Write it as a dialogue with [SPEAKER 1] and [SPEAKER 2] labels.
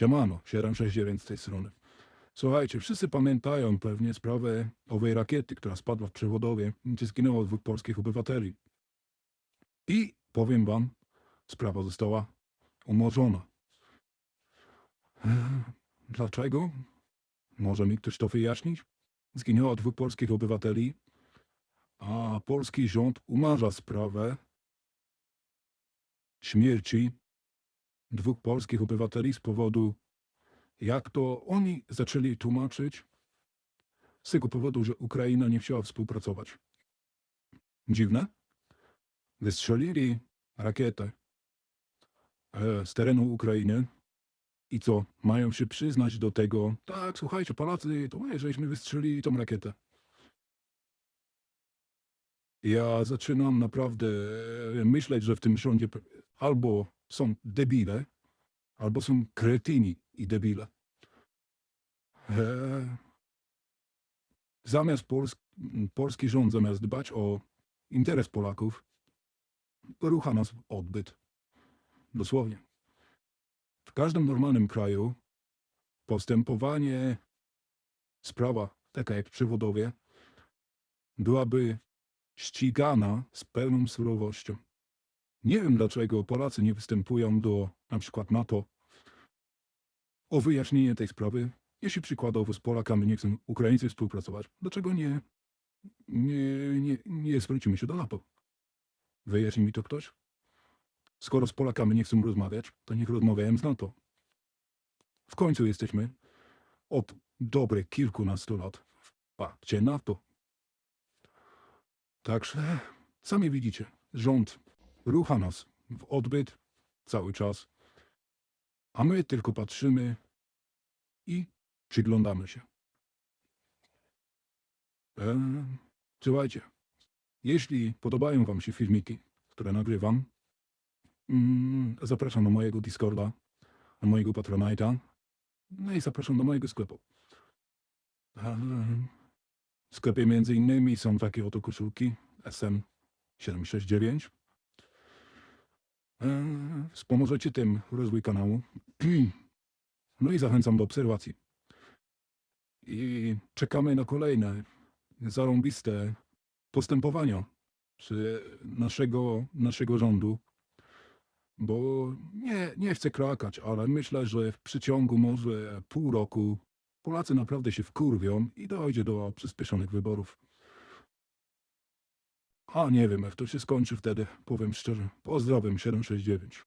[SPEAKER 1] Siemano, 769 z tej strony. Słuchajcie, wszyscy pamiętają pewnie sprawę owej rakiety, która spadła w Przewodowie, gdzie zginęło dwóch polskich obywateli. I powiem wam, sprawa została umorzona. Dlaczego? Może mi ktoś to wyjaśnić? Zginęło dwóch polskich obywateli, a polski rząd umarza sprawę śmierci dwóch polskich obywateli z powodu, jak to oni zaczęli tłumaczyć, z tego powodu, że Ukraina nie chciała współpracować. Dziwne? Wystrzelili rakietę e, z terenu Ukrainy i co, mają się przyznać do tego, tak, słuchajcie, Polacy, to my, żeśmy wystrzelili tą rakietę. Ja zaczynam naprawdę e, myśleć, że w tym rządzie albo są debile, albo są kretyni i debile. Eee, zamiast Pols polski rząd, zamiast dbać o interes Polaków, rucha nas w odbyt. Dosłownie. W każdym normalnym kraju postępowanie, sprawa taka jak przy Wodowie, byłaby ścigana z pełną surowością. Nie wiem dlaczego Polacy nie występują do na przykład NATO o wyjaśnienie tej sprawy, jeśli przykładowo z Polakami nie chcą Ukraińcy współpracować. Dlaczego nie, nie, nie, nie zwrócimy się do NATO? Wyjaśni mi to ktoś? Skoro z Polakami nie chcą rozmawiać, to niech rozmawiają z NATO. W końcu jesteśmy od dobrych kilkunastu lat w pakcie NATO. Także sami widzicie, rząd rucha nas w odbyt cały czas, a my tylko patrzymy i przyglądamy się. Eee, słuchajcie, jeśli podobają Wam się filmiki, które nagrywam, mm, zapraszam do mojego Discorda, do mojego Patronite'a, no i zapraszam do mojego sklepu. Eee, w sklepie między innymi są takie oto koszulki SM769. Eee, Wspomożecie tym rozwój kanału. No i zachęcam do obserwacji. I czekamy na kolejne zarąbiste postępowania przy naszego, naszego rządu. Bo nie, nie chcę krakać, ale myślę, że w przeciągu może pół roku Polacy naprawdę się wkurwią i dojdzie do przyspieszonych wyborów. A nie wiem, jak to się skończy wtedy, powiem szczerze. Pozdrawiam 769.